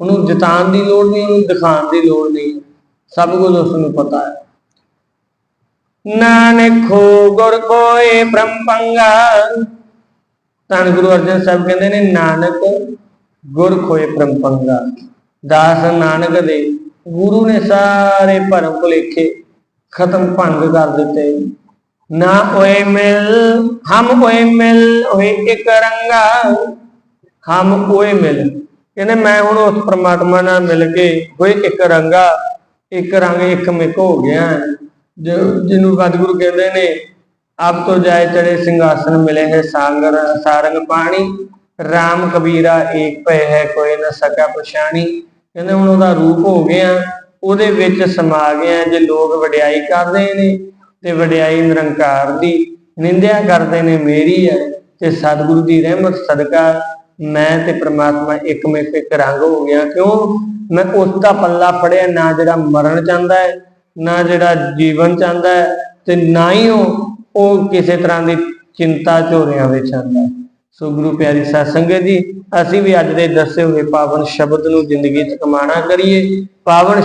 ਉਹਨੂੰ ਜਤਾਨ ਦੀ ਲੋੜ ਨਹੀਂ, ਉਹਨੂੰ ਦਿਖਾਉਣ ਦੀ ਲੋੜ ਨਹੀਂ। ਸਭ ਕੁਝ ਉਸ ਨੂੰ ਪਤਾ ਹੈ। ਨਾਨਕ ਖੋ ਗੁਰ ਕੋਏ ਬ੍ਰਹਮ ਪੰਗਾ। ਧੰਨ ਗੁਰੂ ਅਰਜਨ ਸਾਹਿਬ ਕਹਿੰਦੇ ਨੇ, ਨਾਨਕ ਗੁਰ ਖੋਏ ਬ੍ਰਹਮ ਪੰਗਾ। ਦਾਸ ਨਾਨਕ ਦੇ ਗੁਰੂ ਨੇ ਸਾਰੇ ਭਰਮ ਭੁਲੇਖੇ ਖਤਮ ਭੰਗ ਕਰ ਦਿੱਤੇ। ਨਾ ਓਏ ਮਿਲ, ਹਮ ਓਏ ਮਿਲ, ਓਏ ਇੱਕ ਰੰਗਾ। ਹਮ ਓਏ ਮਿਲ। ਕਹਿੰਦੇ ਮੈਂ ਹੁਣ ਉਸ ਪ੍ਰਮਾਤਮਾ ਨਾਲ ਮਿਲ ਕੇ ਹੋਏ ਇੱਕ ਰੰਗਾ, ਇੱਕ ਰੰਗ ਇੱਕ ਮਿਕ ਹੋ ਗਿਆ। ਜਿਹਨੂੰ ਸਤਿਗੁਰੂ ਕਹਿੰਦੇ ਨੇ, ਆਪ ਤੋਂ ਜਾਏ ਚੜੇ ਸਿੰਘਾਸਨ ਮਿਲੇ ਹੈ ਸਾਗਰ, ਸਾਰੰਗ ਪਾਣੀ RAM ਕਬੀਰਾ ਏਕ ਭੈ ਹੈ ਕੋਈ ਨਾ ਸਕਾ ਪਛਾਣੀ। ਕਹਿੰਦੇ ਹੁਣ ਉਹਦਾ ਰੂਪ ਹੋ ਗਿਆ, ਉਹਦੇ ਵਿੱਚ ਸਮਾ ਗਿਆ ਜੇ ਲੋਕ ਵਡਿਆਈ ਕਰਦੇ ਨੇ ਤੇ ਵਡਿਆਈ ਨਿਰੰਕਾਰ ਦੀ ਨਿੰਦਿਆ ਕਰਦੇ ਨੇ, ਮੇਰੀ ਹੈ ਤੇ ਸਤਿਗੁਰੂ ਦੀ ਰਹਿਮਤ ਸਦਕਾ। ਮੈਂ ਤੇ ਪ੍ਰਮਾਤਮਾ ਇੱਕ ਮਿਕ ਇੱਕ ਰੰਗ ਹੋ ਗਿਆ। ਕਿਉਂ? ਮੈਂ ਉਸ ਦਾ ਪੱਲਾ ਫੜਿਆ, ਨਾ ਜਿਹੜਾ ਮਰਨ ਚਾਹੁੰਦਾ ਹੈ, ਨਾ ਜਿਹੜਾ ਜੀਵਨ ਚਾਹੁੰਦਾ ਹੈ ਤੇ ਨਾ ਹੀ ਉਹ ਉਹ ਕਿਸੇ ਤਰ੍ਹਾਂ ਦੀ ਚਿੰਤਾ ਝੋਰਿਆਂ ਵਿੱਚ ਆਉਂਦਾ ਹੈ। ਸੋ ਗੁਰੂ ਪਿਆਰੀ ਸਾਧ ਸੰਗਤ ਜੀ, ਅਸੀਂ ਵੀ ਅੱਜ ਦੇ ਦੱਸੇ ਹੋਏ ਪਾਵਨ ਸ਼ਬਦ ਨੂੰ ਜ਼ਿੰਦਗੀ 'ਚ ਕਮਾਣਾ ਕਰੀਏ। ਪਾਵਨ